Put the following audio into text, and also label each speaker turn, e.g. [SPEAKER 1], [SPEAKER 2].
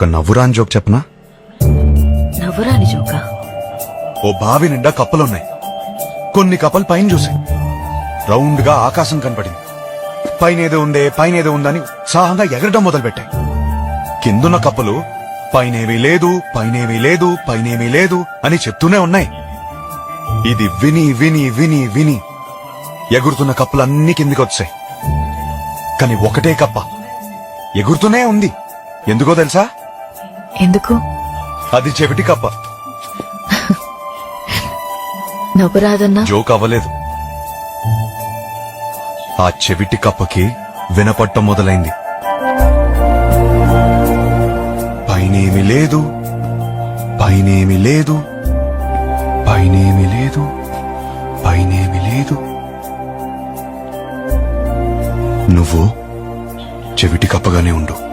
[SPEAKER 1] ఒక నవ్వురాని జోక్ చెప్పనా?
[SPEAKER 2] నవ్వురాని జోక?
[SPEAKER 1] ఓ బావి నిండా కప్పలున్నాయి. కొన్ని కప్పలు పైన చూసాయి రౌండ్గా ఆకాశం కనపడింది. పైనేదో ఉందే పైనేదో ఉందని ఉత్సాహంగా ఎగరడం మొదలుపెట్టాయి. కిందున్న కప్పలు పైనేమీ లేదు పైనేమీ లేదు పైనేమీ లేదు అని చెప్తూనే ఉన్నాయి. ఇది విని విని విని విని ఎగురుతున్న కప్పలన్నీ కిందికి వచ్చాయి కానీ ఒకటే కప్ప ఎగురుతూనే ఉంది. ఎందుకో తెలుసా?
[SPEAKER 2] ఎందుకు?
[SPEAKER 1] అది చెవిటి కప్ప.
[SPEAKER 2] నవ్వురాదన్నా?
[SPEAKER 1] జోక్ అవ్వలేదు. ఆ చెవిటి కప్పకి వినపట్టం మొదలైంది. పైనేమి లేదు. పైనేమి లేదు. పైనేమి లేదు. పైనేమి లేదు. నువ్వు చెవిటి కప్పగానే ఉండు.